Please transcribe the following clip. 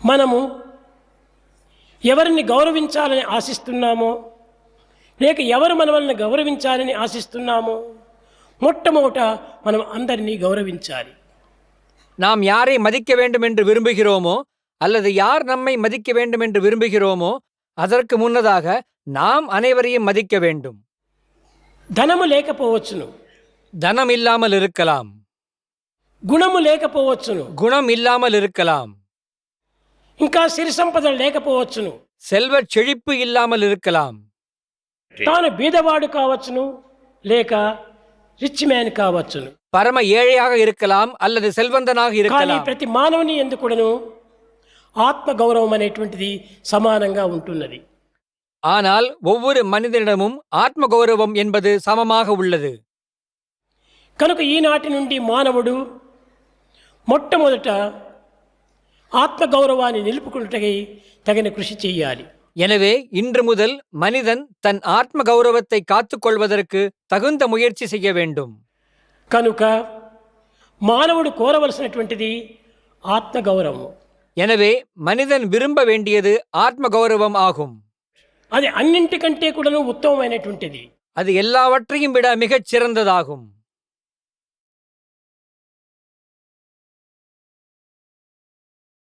మనము ఎవరిని గౌరవించాలని ఆశిస్తున్నామో లేక ఎవరు మనల్ని గౌరవించాలని ఆశిస్తున్నామో మొట్టమొదట మనం అందరినీ గౌరవించాలి நாம் யாரை மதிக்க வேண்டும் என்று விரும்புகிறோமோ அல்லது யார் நம்மை மதிக்க வேண்டும் என்று விரும்புகிறோமோ அதற்கு முன்னதாக நாம் அனைவரையும் மதிக்க வேண்டும் ధనము లేకపోవచ్చును தனம் இல்லாமல் இருக்கலாம் గుణము లేకపోవచ్చును குணம் இல்லாமல் இருக்கலாம் ఇంకా సిరి సంపదలు లేకపోవచ్చును செல்வச் செழிப்பு இல்லாமல் இருக்கலாம் తాను బీదవాడు కావచ్చును లేక రిచ్ మ్యాన్ కావచ్చును பரம ஏழையாக இருக்கலாம் அல்லது செல்வந்தனாக కానీ இருக்கலாம் ప్రతి మానవుని ఎందుకుడను ఆత్మ గౌరవం అనేటువంటిది సమానంగా ఉంటున్నది ஆனால் ஒவ்வொரு மனிதனிடமும் ஆத்ம கௌரவம் என்பது சமமாக உள்ளது కనుక ఈనాటి నుండి మానవుడు మొట్టమొదట ఆత్మగౌరవాన్ని నిలుపుకున్నటకై తగిన కృషి చేయాలి எனவே இன்று முதல் மனிதன் தன் ஆத்ம கௌரவத்தை காத்துக்கொள்வதற்கு தகுந்த முயற்சி செய்ய வேண்டும் కనుక మానవుడు కోరవలసినటువంటిది ఆత్మగౌరవం எனவே மனிதன் விரும்ப வேண்டியது ஆத்ம கௌரவம் ஆகும் అది అన్నింటికంటే కూడాను ఉత్తమమైనటువంటిది அது எல்லாவற்றையும் விட மிகச் சிறந்ததாகும்